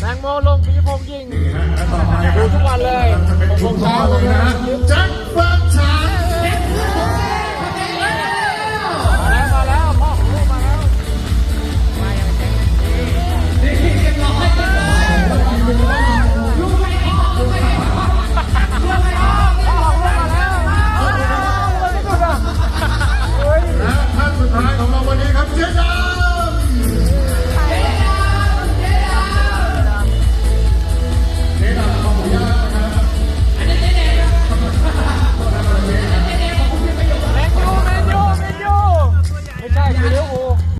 แตงโมลงพีพงยิงดูทุกวันเลยผลงเช้าเลยนะ